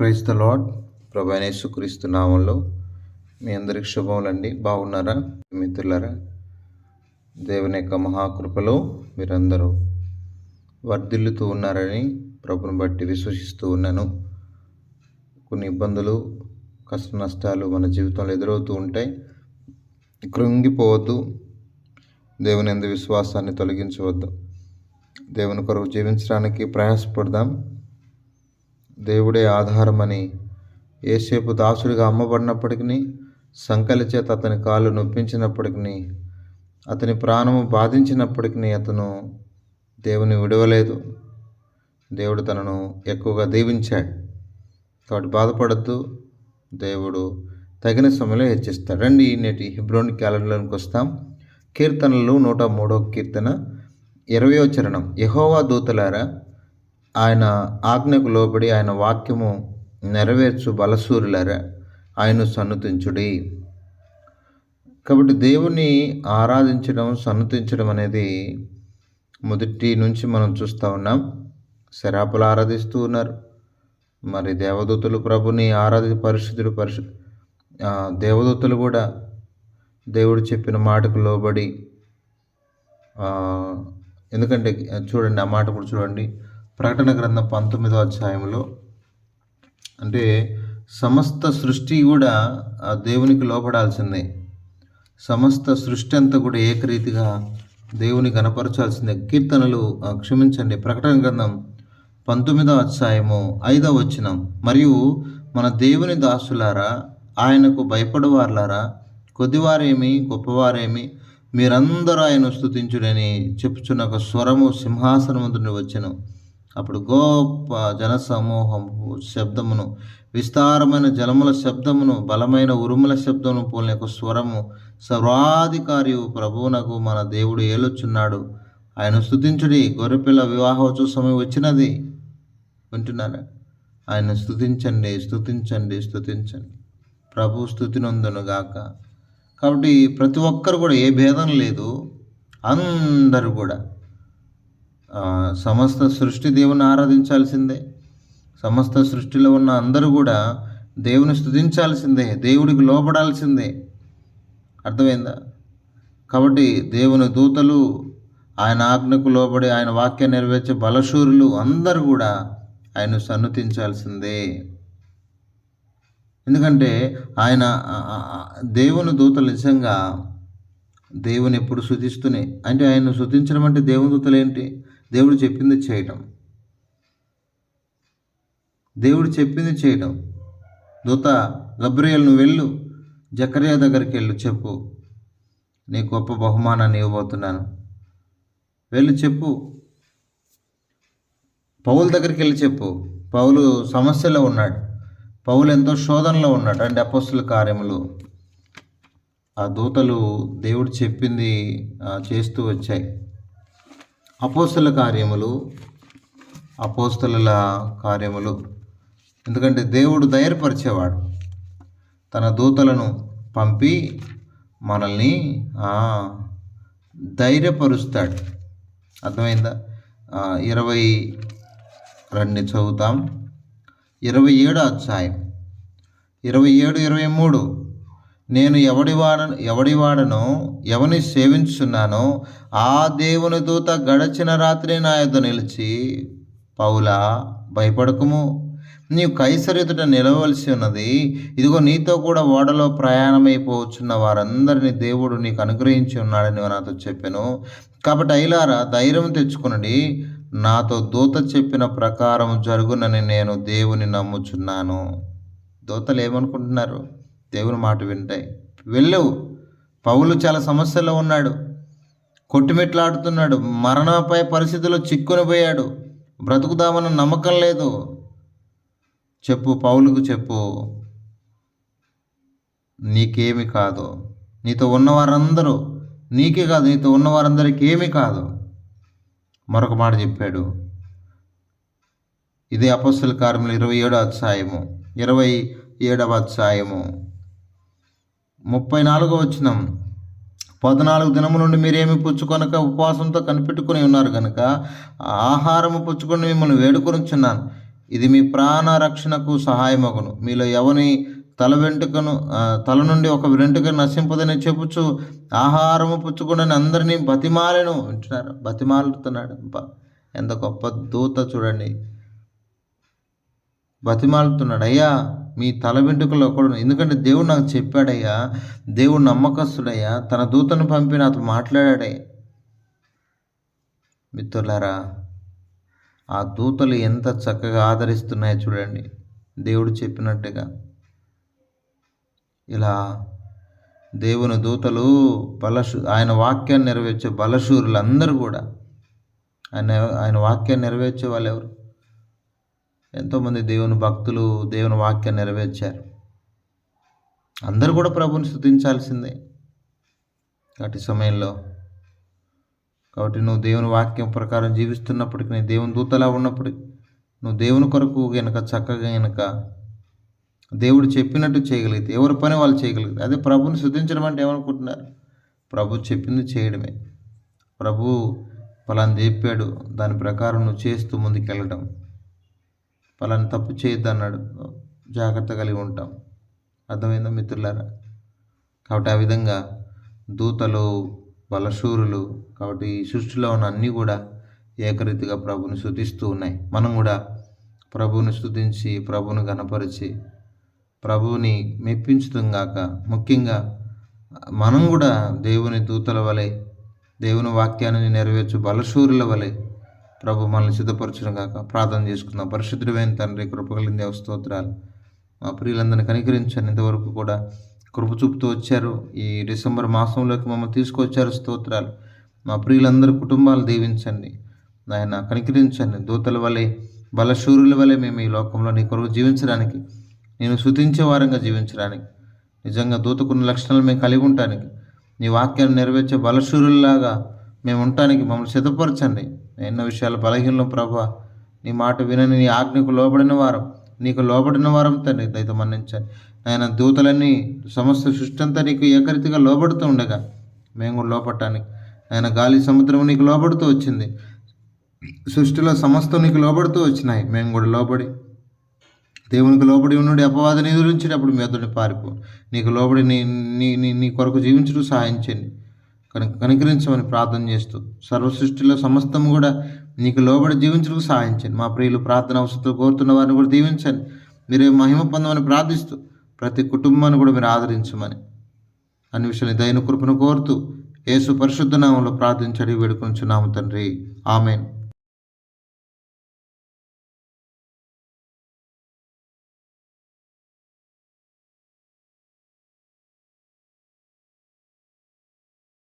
Praise the lord ప్రభానేసుక్రీస్తు నామంలో మీ అందరికి శుభములండి. బాగున్నారా? మిత్రులారా దేవుని యొక్క మహాకృపలో మీరందరూ వర్ధిల్లుతూ ఉన్నారని ప్రభుని బట్టి విశ్వసిస్తూ ఉన్నాను. కొన్ని ఇబ్బందులు కష్ట నష్టాలు మన జీవితంలో ఎదురవుతూ ఉంటాయి. కృంగిపోవద్దు. దేవుని ఎందు విశ్వాసాన్ని తొలగించవద్దు. దేవుని కొరకు జీవించడానికి ప్రయాసపడదాం. దేవుడే ఆధారమని ఏసేపు దాసుడిగా అమ్మబడినప్పటికీ సంకలి చేత అతని కాళ్ళు నొప్పించినప్పటికీ అతని ప్రాణము బాధించినప్పటికీ అతను దేవుని విడవలేదు. దేవుడు తనను ఎక్కువగా దీవించాడు. కాబట్టి బాధపడద్దు. దేవుడు తగిన సమయంలో హెచ్చిస్తాడు. రండి నేటి హిబ్రోన్ క్యాలెండర్లోకి వస్తాం. కీర్తనలు నూట మూడో కీర్తన ఇరవయో చరణం. యహోవా దూతలారా ఆయన ఆజ్ఞకు లోబడి ఆయన వాక్యము నెరవేర్చు బలసూరులారా ఆయన సన్నతించుడి. కాబట్టి దేవుని ఆరాధించడం సన్నతించడం అనేది మొదటి నుంచి మనం చూస్తూ ఉన్నాం. శరాపులు ఆరాధిస్తూ ఉన్నారు. మరి దేవదూతలు ప్రభుని ఆరాధి పరిశుద్ధుడు పరిశు దేవదూతలు కూడా దేవుడు చెప్పిన మాటకు లోబడి ఎందుకంటే చూడండి ఆ మాట కూడా చూడండి. ప్రకటన గ్రంథం పంతొమ్మిదో అధ్యాయంలో అంటే సమస్త సృష్టి కూడా ఆ దేవునికి లోపడాల్సిందే. సమస్త సృష్టి అంతా కూడా ఏకరీతిగా దేవుని కనపరచాల్సిందే. కీర్తనలు క్షమించండి ప్రకటన గ్రంథం పంతొమ్మిదో అధ్యాయము ఐదవ వచనం. మరియు మన దేవుని దాసులారా ఆయనకు భయపడవార్లారా కొద్దివారేమి గొప్పవారేమి మీరందరూ ఆయన స్థుతించుడని చెప్పుచున్న ఒక స్వరము సింహాసనముందు వచ్చెను. అప్పుడు గొప్ప జనసమూహము శబ్దమును విస్తారమైన జలముల శబ్దమును బలమైన ఉరుముల శబ్దమును పోలిన ఒక స్వరము సర్వాధికారి ప్రభువునకు మన దేవుడు ఏలొచ్చున్నాడు ఆయన స్థుతించుడి గొర్రెపిల్ల వివాహోత్సవ సమయం వచ్చినది వింటున్నారా? ఆయన స్థుతించండి స్తుతించండి స్థుతించండి ప్రభు స్థుతినందును గాక. కాబట్టి ప్రతి ఒక్కరు కూడా ఏ భేదం లేదు. అందరూ కూడా సమస్త సృష్టి దేవుని ఆరాధించాల్సిందే. సమస్త సృష్టిలో ఉన్న అందరూ కూడా దేవుని స్థుతించాల్సిందే దేవుడికి లోపడాల్సిందే అర్థమైందా? కాబట్టి దేవుని దూతలు ఆయన ఆజ్ఞకు లోబడి ఆయన వాక్యం నెరవేర్చే బలశూరులు అందరూ కూడా ఆయన సన్నుతించాల్సిందే. ఎందుకంటే ఆయన దేవుని దూతలు నిజంగా దేవుని ఎప్పుడు శుతిస్తూనే అంటే ఆయన శుతించడం అంటే దేవుని దూతలు ఏంటి? దేవుడు చెప్పింది చేయటం. దేవుడు చెప్పింది చేయటం. దూత గబ్రియల్ను వెళ్ళు. జకరియా దగ్గరికి వెళ్ళు చెప్పు. నీ గొప్ప బహుమానాన్ని ఇవ్వబోతున్నాను. వెళ్ళి చెప్పు. పౌల దగ్గరికి వెళ్ళి చెప్పు. పౌలు సమస్యలో ఉన్నాడు. పౌలు ఎంతో శోధనలో ఉన్నాడు. అంటే అపోస్తుల కార్యములు. ఆ దూతలు దేవుడు చెప్పింది చేస్తూ వచ్చాయి. అపోస్తుల కార్యములు అపోస్తుల కార్యములు. ఎందుకంటే దేవుడు ధైర్యపరిచేవాడు తన దూతలను పంపి మనల్ని ధైర్యపరుస్తాడు. అర్థమైందా? ఇరవై రెండు చదువుతాం. ఇరవై ఏడు అధ్యాయం. ఇరవై ఏడు ఇరవై మూడు. నేను ఎవడివాడ ఎవడివాడనో ఎవని సేవించున్నానో ఆ దేవుని దూత గడచిన రాత్రి నా యొద్ద నిలిచి పౌలా భయపడకుము. నీవు కైసరెదుట నిలవలసి ఉన్నది. ఇదిగో నీతో కూడా ఓడలో ప్రయాణమైపోవచ్చున్న వారందరినీ దేవుడు నీకు అనుగ్రహించి ఉన్నాడని నాతో చెప్పాను. కాబట్టి అయిలారా ధైర్యం తెచ్చుకునండి. నాతో దూత చెప్పిన ప్రకారం జరుగునని నేను దేవుని నమ్ముచున్నాను. దూతలు ఏమనుకుంటున్నారు? దేవుని మాట వింటాయి వెళ్ళు పౌలు చాలా సమస్యల్లో ఉన్నాడు. కొట్టుమిట్లాడుతున్నాడు. మరణపై పరిస్థితిలో చిక్కుని పోయాడు. బ్రతుకుదామన్న నమ్మకం లేదు. చెప్పు పౌలుకు చెప్పు. నీకేమి కాదు. నీతో ఉన్నవారందరూ నీకే కాదు. నీతో ఉన్న వారందరికీ ఏమీ కాదు. మరొక మాట చెప్పాడు. ఇదే అపస్సుల కార్యములు ఇరవై ఏడో అధ్యాయము. ఇరవై ఏడవ అధ్యాయము. ముప్పై నాలుగో వచ్చినాం పద్నాలుగు దినము నుండి మీరేమి పుచ్చుకొనక ఉపవాసంతో కనిపెట్టుకుని ఉన్నారు కనుక ఆహారము పుచ్చుకొని మిమ్మల్ని వేడుకొనిచున్నాను. ఇది మీ ప్రాణ రక్షణకు సహాయమగును. మీలో ఎవని తల వెంట్రుకను తల నుండి ఒక వెంటుక నశింపదని చెప్పుచు ఆహారము పుచ్చుకుని అందరినీ బతిమాలను వింటున్నారు బతిమాలుతున్నాడు. ఎంత గొప్ప దూత చూడండి. బతిమాలుతున్నాడు. అయ్యా మీ తల వెంట్రుకలు ఒకడు ఎందుకంటే దేవుడు నాకు చెప్పాడయ్యా దేవుడు నమ్మకస్తుడయ్యా తన దూతను పంపి నాతో మాట్లాడాడయ్యా మిత్రులారా ఆ దూతలు ఎంత చక్కగా ఆదరిస్తున్నాయో చూడండి. దేవుడు చెప్పినట్టుగా. ఇలా దేవుని దూతలు బలశు ఆయన వాక్యాన్ని నెరవేర్చే బలశూరులు అందరూ కూడా. ఆయన ఆయన వాక్యాన్ని నెరవేర్చే వాళ్ళు ఎవరు ఎంతోమంది దేవుని భక్తులు దేవుని వాక్యం నెరవేర్చారు. అందరూ కూడా ప్రభుని స్థుతించాల్సిందే అటు సమయంలో కాబట్టి నువ్వు దేవుని వాక్యం ప్రకారం జీవిస్తున్నప్పటికీ నీ దేవుని దూతలా ఉన్నప్పుడు నువ్వు దేవుని కొరకు గనక చక్కగా గనక దేవుడు చెప్పినట్టు చేయగలిగితే ఎవరి పని వాళ్ళు చేయగలిగితే అదే ప్రభుని శుద్ధించడం అంటే ఏమనుకుంటున్నారు? ప్రభు చెప్పింది చేయడమే. ప్రభు ఫలాన్ని చెప్పాడు. దాని ప్రకారం నువ్వు చేస్తూ ముందుకెళ్ళడం ఫలాన్ని తప్పు చేయొద్దు అన్నాడు. జాగ్రత్త కలిగి ఉంటాం. అర్థమైందా మిత్రులారా? కాబట్టి ఆ విధంగా దూతలు బలశూరులు కాబట్టి ఈ సృష్టిలో ఉన్న అన్నీ కూడా ఏకరీతిగా ప్రభుని శుతిస్తూ ఉన్నాయి. మనం కూడా ప్రభువుని స్థుతించి ప్రభువుని గణపరిచి ప్రభువుని మెప్పించుతాం గాక ముఖ్యంగా మనం కూడా దేవుని దూతల వలె దేవుని వాక్యాన్ని నెరవేర్చు బలశూరుల వలె ప్రభు మనల్ని సిద్ధపరచడం కాక ప్రార్థన చేసుకుందాం. పరిశుద్ధుడైన తండ్రి కృపగలిగిన దేవ స్తోత్రాలు. మా ప్రియులందరినీ కనికరించండి. ఇంతవరకు కూడా కృప చూపుతూ వచ్చారు. ఈ డిసెంబర్ మాసంలోకి మమ్మల్ని తీసుకొచ్చారు స్తోత్రాలు. మా ప్రియులందరి కుటుంబాలు దీవించండి. నాయన కనికరించండి. దూతల వలె బలశూరుల వలె మేము ఈ లోకంలో నీ కొరకు జీవించడానికి నేను శుతించే వారంగా జీవించడానికి నిజంగా దూతకున్న లక్షణాలు మేము కలిగి ఉండటానికి నీ వాక్యాన్ని నెరవేర్చే బలశూరుల్లాగా మేము ఉండటానికి మమ్మల్ని సిద్ధపరచండి. ఎన్నో విషయాలు బలహీనలు ప్రభా. నీ మాట వినని నీ ఆజ్ఞకు లోబడిన వారం. నీకు లోబడిన వారం తండ్రి దయతో మన్నించండి. ఆయన దూతలన్నీ సమస్త సృష్టి అంతా నీకు ఏకరీతిగా లోబడుతూ ఉండగా మేము కూడా లోపడటానికి. ఆయన గాలి సముద్రం నీకు లోబడుతూ వచ్చింది. సృష్టిలో సమస్తం నీకు లోబడుతూ వచ్చినాయి. మేము కూడా లోబడి దేవునికి లోబడి ఉండి అపవాదం ఎదురించేటప్పుడు మీ అతడిని పారిపో. నీకు లోబడి నీ నీ నీ నీ కొరకు జీవించడం సహాయం చేయండి. కనుక కనికరించమని ప్రార్థన చేస్తూ సర్వ సృష్టిలో సమస్తం కూడా నీకు లోబడి జీవించడానికి సహాయించండి. మా ప్రియులు ప్రార్థన అవసరంతో కోరుతున్న వారిని కూడా దీవించండి. మీరే మహిమ పొందమని ప్రార్థిస్తూ ప్రతి కుటుంబాన్ని కూడా మీరు ఆదరించమని అన్ని విషయాన్ని దైన కృపను కోరుతూ యేసు పరిశుద్ధ నామంలో ప్రార్థించడి వేడుకొంచున్నాము తండ్రి. ఆమెన్.